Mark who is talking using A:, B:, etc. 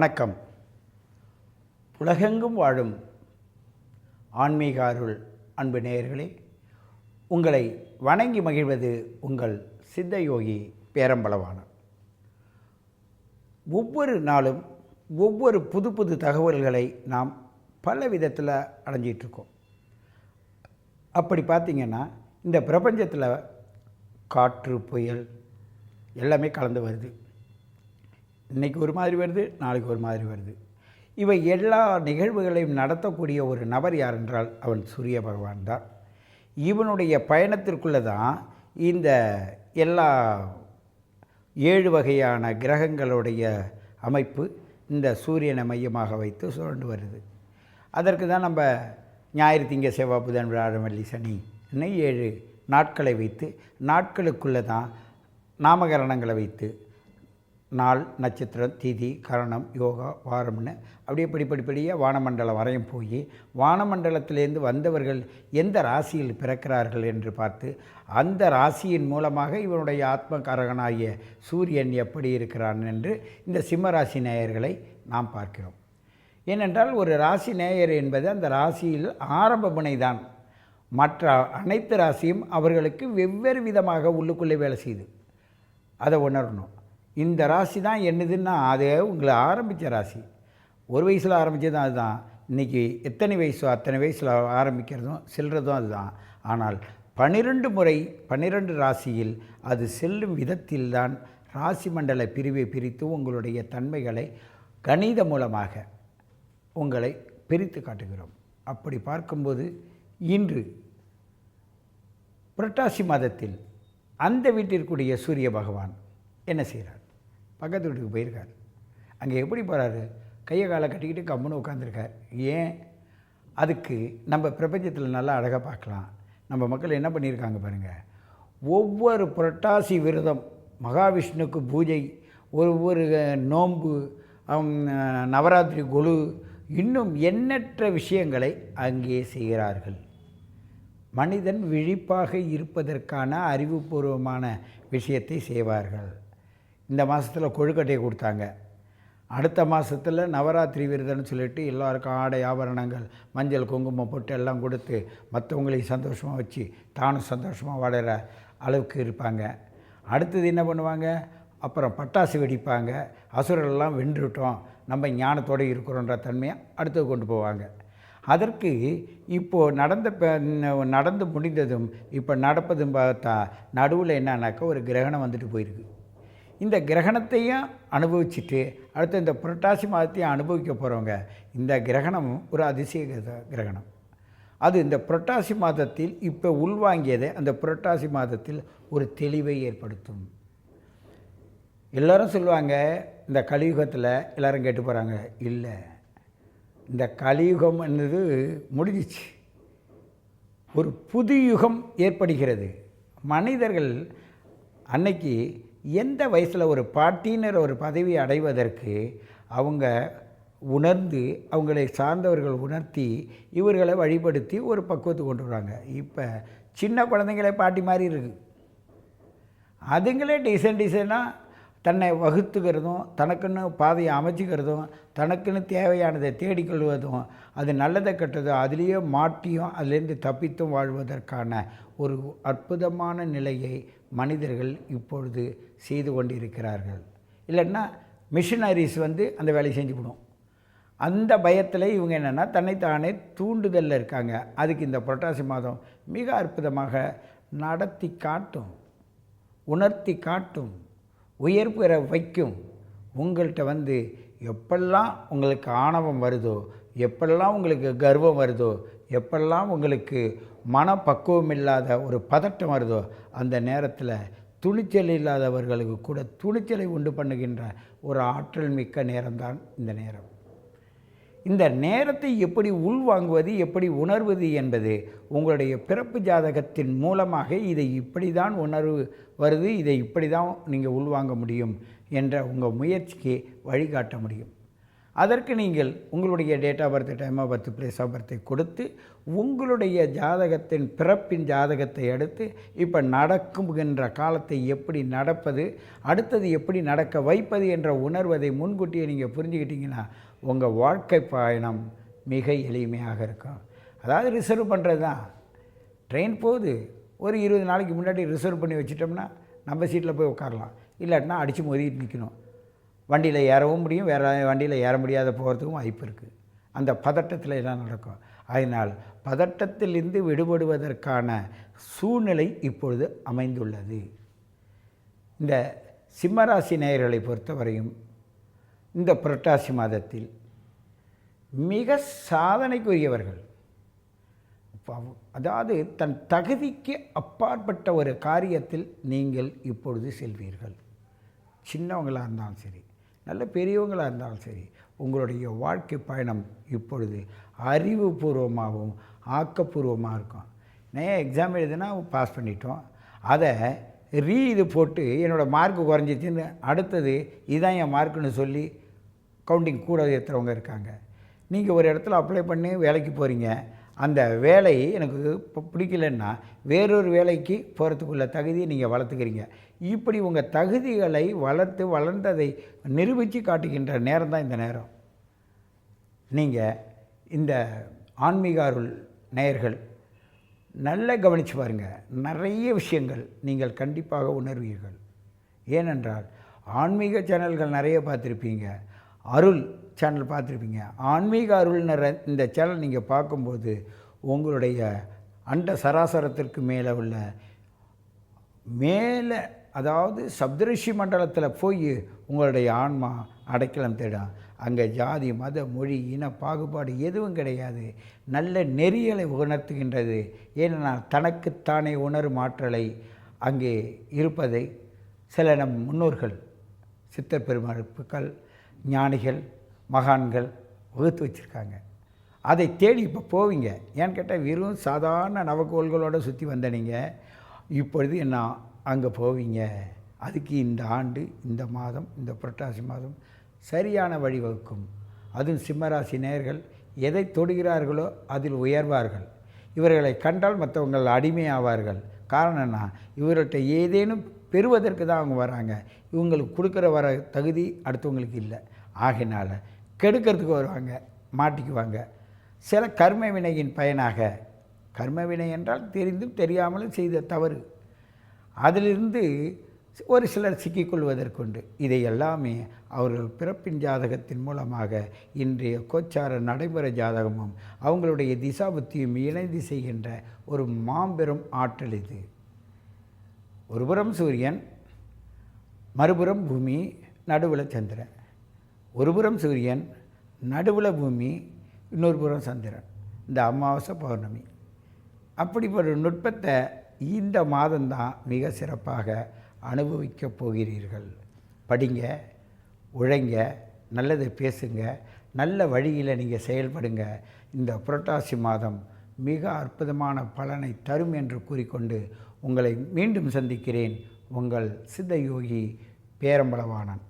A: வணக்கம். உலகெங்கும் வாழும் ஆன்மீக அருள் அன்பு நேயர்களே உங்களை வணங்கி மகிழ்வது உங்கள் சித்தயோகி பேரம்பளவானன் ஒவ்வொரு நாளும் ஒவ்வொரு புது புது தகவல்களை நாம் பல விதத்தில் அடைஞ்சிட்ருக்கோம். அப்படி பார்த்திங்கன்னா இந்த பிரபஞ்சத்தில் காற்று புயல் எல்லாமே கலந்து வருது. இன்றைக்கி ஒரு மாதிரி வருது நாளைக்கு ஒரு மாதிரி வருது. இவை எல்லா நிகழ்வுகளையும் நடத்தக்கூடிய ஒரு நபர் யார் என்றால் அவன் சூரிய பகவான் தான். இவனுடைய பயணத்திற்குள்ளே தான் இந்த எல்லா ஏழு வகையான கிரகங்களுடைய அமைப்பு இந்த சூரியனை மையமாக வைத்து சுழண்டு வருது. அதற்கு தான் நம்ம ஞாயிறு திங்க செவ்வாய் புதன் வியாழமல்லி சனி இன்னும் ஏழு நாட்களை வைத்து நாட்களுக்குள்ளே தான் நாமகரணங்களை வைத்து நாள் நட்சத்திரம் திதி கரணம் யோகா வாரம்னு அப்படியே படிப்படிப்படியாக வானமண்டலம் வரையும் போய் வானமண்டலத்திலேருந்து வந்தவர்கள் எந்த ராசியில் பிறக்கிறார்கள் என்று பார்த்து அந்த ராசியின் மூலமாக இவனுடைய ஆத்மகாரகனாகிய சூரியன் எப்படி இருக்கிறான் என்று இந்த சிம்மராசி நேயர்களை நாம் பார்க்கிறோம். ஏனென்றால் ஒரு ராசி நேயர் என்பது அந்த ராசியில் ஆரம்ப முனைதான் மற்ற அனைத்து ராசியும் அவர்களுக்கு வெவ்வேறு விதமாக உள்ளுக்குள்ளே வேலை செய்யுது அதை உணரணும். இந்த ராசி தான் என்னதுன்னா அது உங்களை ஆரம்பித்த ராசி. ஒரு வயசில் ஆரம்பித்தது அதுதான். இன்றைக்கி எத்தனை வயசோ அத்தனை வயசில் ஆரம்பிக்கிறதும் செல்கிறதும் அதுதான். ஆனால் பன்னிரெண்டு முறை பன்னிரெண்டு ராசியில் அது செல்லும் விதத்தில்தான் ராசி மண்டல பிரிவை பிரித்து உங்களுடைய தன்மைகளை கணித மூலமாக உங்களை பிரித்து காட்டுகிறோம். அப்படி பார்க்கும்போது இன்று புரட்டாசி மாதத்தில் அந்த வீட்டிற்குரிய சூரிய பகவான் என்ன செய்கிறார்? பக்கத்து வீட்டுக்கு போயிருக்கார். அங்கே எப்படி போகிறாரு கையை காலை கட்டிக்கிட்டு கம்முன்னு உட்காந்துருக்கார் ஏன்? அதுக்கு நம்ம பிரபஞ்சத்தில் நல்லா அழகாக பார்க்கலாம். நம்ம மக்கள் என்ன பண்ணியிருக்காங்க பாருங்கள் ஒவ்வொரு புரட்டாசி விரதம் மகாவிஷ்ணுக்கு பூஜை ஒவ்வொரு நோன்பு நவராத்திரி குழு இன்னும் எண்ணற்ற விஷயங்களை அங்கே செய்கிறார்கள். மனிதன் விழிப்பாக இருப்பதற்கான அறிவுபூர்வமான விஷயத்தை செய்வார்கள். இந்த மாதத்தில் கொழுக்கட்டையை கொடுத்தாங்க. அடுத்த மாதத்தில் நவராத்திரி விருதுன்னு சொல்லிட்டு எல்லாருக்கும் ஆடை ஆபரணங்கள் மஞ்சள் குங்குமம் போட்டு எல்லாம் கொடுத்து மற்றவங்களையும் சந்தோஷமாக வச்சு தானும் சந்தோஷமாக வாடுற அளவுக்கு இருப்பாங்க. அடுத்தது என்ன பண்ணுவாங்க? அப்புறம் பட்டாசு வெடிப்பாங்க. அசுரெல்லாம் வென்றுட்டோம். நம்ம ஞானத்தோடு இருக்கிறோன்ற தன்மையை அடுத்து கொண்டு போவாங்க. அதற்கு இப்போது நடந்த நடந்து முடிந்ததும் இப்போ நடப்பதும் பார்த்தா நடுவில் என்னன்னாக்கா ஒரு கிரகணம் வந்துட்டு போயிருக்கு. இந்த கிரகணத்தையும் அனுபவிச்சுட்டு அடுத்து இந்த புரட்டாசி மாதத்தையும் அனுபவிக்க போகிறவங்க இந்த கிரகணம் ஒரு அதிசய கிரகணம். அது இந்த புரட்டாசி மாதத்தில் இப்போ உள்வாங்கியதை அந்த புரட்டாசி மாதத்தில் ஒரு தெளிவை ஏற்படுத்தும். எல்லோரும் சொல்லுவாங்க இந்த கலியுகத்தில் எல்லோரும் கேட்டு போகிறாங்க இல்லை. இந்த கலியுகம் என்னது முடிஞ்சிச்சு. ஒரு புது யுகம் ஏற்படுகிறது. மனிதர்கள் அன்னைக்கு எந்த வயசில் ஒரு பாட்டினர் ஒரு பதவி அடைவதற்கு அவங்க உணர்ந்து அவங்களை சார்ந்தவர்கள் உணர்த்தி இவர்களை வழிபடுத்தி ஒரு பக்குவத்தை கொண்டு வராங்க. இப்போ சின்ன குழந்தைங்களே பாட்டி மாதிரி இருக்குது அதுங்களே டிசைன் டிசைனாக தன்னை வகுத்துக்கிறதும் தனக்குன்னு பாதையை அமைச்சிக்கிறதும் தனக்குன்னு தேவையானதை தேடிக்கொள்வதும் அது நல்லதை கெட்டதோ அதுலேயே மாட்டியும் அதுலேருந்து தப்பித்தும் வாழ்வதற்கான ஒரு அற்புதமான நிலையை மனிதர்கள் இப்பொழுது செய்து கொண்டிருக்கிறார்கள். இல்லைன்னா மிஷினரிஸ் வந்து அந்த வேலையை செஞ்சுவிடும் அந்த பயத்தில் இவங்க என்னென்னா தன்னைத்தானே தூண்டுதலில் இருக்காங்க. அதுக்கு இந்த புரட்டாசி மாதம் மிக அற்புதமாக நடத்தி காட்டும் உணர்த்தி காட்டும் உயர் பெற வைக்கும். உங்கள்கிட்ட வந்து எப்பெல்லாம் உங்களுக்கு ஆணவம் வருதோ எப்பெல்லாம் உங்களுக்கு கர்வம் வருதோ எப்பெல்லாம் உங்களுக்கு மனப்பக்குவம் இல்லாத ஒரு பதட்டம் வருதோ அந்த நேரத்தில் துணிச்சல் இல்லாதவர்களுக்கு கூட துணிச்சலை உண்டு பண்ணுகின்ற ஒரு ஆற்றல் மிக்க நேரம்தான் இந்த நேரம். இந்த நேரத்தை எப்படி உள்வாங்குவது எப்படி உணர்வது என்பது உங்களுடைய பிறப்பு ஜாதகத்தின் மூலமாக இதை இப்படி தான் உணர்வு வருது இதை இப்படி தான் நீங்கள் உள்வாங்க முடியும் என்ற உங்கள் முயற்சிக்கு வழிகாட்ட முடியும். அதற்கு நீங்கள் உங்களுடைய date of birth time of birth place of பர்த்தை கொடுத்து உங்களுடைய ஜாதகத்தின் பிறப்பின் ஜாதகத்தை எடுத்து இப்போ நடக்குகின்ற காலத்தை எப்படி நடப்பது அடுத்தது எப்படி நடக்க வைப்பது என்ற உணர்வதை முன்கூட்டியே நீங்கள் புரிஞ்சுக்கிட்டீங்கன்னா உங்கள் வாழ்க்கை பயணம் மிக எளிமையாக இருக்கும். அதாவது ரிசர்வ் பண்ணுறது தான் ட்ரெயின் போகுது. ஒரு இருபது நாளைக்கு முன்னாடி ரிசர்வ் பண்ணி வச்சிட்டோம்னா நம்ம சீட்டில் போய் உட்காரலாம். இல்லாட்டினா அடித்து மோதிட்டு நிற்கணும் வண்டியில் ஏறவும் முடியும் வேறு வண்டியில் ஏற முடியாத போகிறதுக்கும் வாய்ப்பு இருக்குது அந்த பதட்டத்தில் எல்லாம் நடக்கும்? அதனால் பதட்டத்திலிருந்து விடுபடுவதற்கான சூழ்நிலை இப்பொழுது அமைந்துள்ளது. இந்த சிம்மராசி நேயர்களை பொறுத்தவரையும் இந்த புரட்டாசி மாதத்தில் மிக சாதனைக்குரியவர்கள் அதாவது தன் தகுதிக்கு அப்பாற்பட்ட ஒரு காரியத்தில் நீங்கள் இப்பொழுது செல்வீர்கள். சின்னவங்களாக இருந்தாலும் சரி நல்ல பெரியவங்களாக இருந்தாலும் சரி உங்களுடைய வாழ்க்கை பயணம் இப்பொழுது அறிவுபூர்வமாகவும் ஆக்கப்பூர்வமாக இருக்கும். நான் எக்ஸாம் எழுதுனா பாஸ் பண்ணிட்டோம். அதை ரீ இது போட்டு என்னோடய மார்க் குறைஞ்சிச்சின்னு அடுத்தது இதுதான் என் மார்க்குன்னு சொல்லி கவுண்டிங் கூட ஏற்றுறவங்க இருக்காங்க. நீங்கள் ஒரு இடத்துல அப்ளை பண்ணி வேலைக்கு போகிறீங்க அந்த வேலை எனக்கு இப்போ பிடிக்கலன்னா வேறொரு வேலைக்கு போகிறதுக்குள்ள தகுதியை நீங்கள் வளர்த்துக்கிறீங்க. இப்படி உங்கள் தகுதிகளை வளர்த்து வளர்ந்ததை நிரூபித்து காட்டுகின்ற நேரம் தான் இந்த நேரம். நீங்கள் இந்த ஆன்மீக அருள் நேயர்கள் நல்லா கவனித்து பாருங்கள் நிறைய விஷயங்கள் நீங்கள் கண்டிப்பாக உணர்வீர்கள். ஏனென்றால் ஆன்மீக சேனல்கள் நிறைய பார்த்துருப்பீங்க. அருள் சேனல் பார்த்துருப்பீங்க. ஆன்மீக அருள்னர் இந்த சேனல் நீங்கள் பார்க்கும்போது உங்களுடைய அண்ட சராசரத்திற்கு மேலே உள்ள மேலே அதாவது சப்தரிஷி மண்டலத்தில் போய் உங்களுடைய ஆன்மா அடைக்கலம் தேடும். அங்கே ஜாதி மத மொழி இன பாகுபாடு எதுவும் கிடையாது. நல்ல நெறியலை உணர்த்துகின்றது. ஏனென்றால் தனக்குத்தானே உணரும் ஆற்றலை அங்கே இருப்பதை சில நம் முன்னோர்கள் சித்த பெருமக்கள் ஞானிகள் மகான்கள் வகுத்து வச்சுருக்காங்க. அதை தேடி இப்போ போவீங்க. ஏன்னு கேட்டால் வெறும் சாதாரண நவக்கோள்களோடு சுற்றி வந்த நீங்கள் இப்பொழுது என்ன அங்கே போவீங்க? அதுக்கு இந்த ஆண்டு இந்த மாதம் இந்த புரட்டாசி மாதம் சரியான வழிவகுக்கும் அதுவும் சிம்மராசி நேயர்கள் எதை தொடுகிறார்களோ அதில் உயர்வார்கள். இவர்களை கண்டால் மற்றவங்கள் அடிமையாவார்கள். காரணம் என்ன? இவர்கள்ட்ட ஏதேனும் பெறுவதற்கு தான் அவங்க வராங்க. இவங்களுக்கு கொடுக்குற வர தகுதி அடுத்தவங்களுக்கு இல்லை. ஆகையினால் கெடுக்கிறதுக்கு வருவாங்க மாட்டிக்குவாங்க. சில கர்ம வினையின் பயனாக கர்ம வினை என்றால் தெரிந்தும் தெரியாமலும் செய்த தவறு. அதிலிருந்து ஒரு சிலர் சிக்கிக்கொள்வதற்குண்டு. இதை எல்லாமே அவர்கள் பிறப்பின் ஜாதகத்தின் மூலமாக இன்றைய கோச்சார நடைமுறை ஜாதகமும் அவங்களுடைய திசாபுத்தியும் இணைந்து செய்கின்ற ஒரு மாபெரும் ஆற்றல் இது. ஒருபுறம் சூரியன் மறுபுறம் பூமி நடுவில் சந்திரன். ஒருபுறம் சூரியன் நடுவில் பூமி இன்னொரு புறம் சந்திரன். இந்த அமாவாசை பௌர்ணமி. அப்படிப்பட்ட நுட்பத்தை இந்த மாதம்தான் மிக சிறப்பாக அனுபவிக்கப் போகிறீர்கள். படிங்க உழைங்க நல்லது பேசுங்க நல்ல வழியில் நீங்கள் செயல்படுங்க. இந்த புரட்டாசி மாதம் மிக அற்புதமான பலனை தரும் என்று கூறிக்கொண்டு உங்களை மீண்டும் சந்திக்கிறேன். உங்கள் சித்த யோகி பேரம்பளவானன்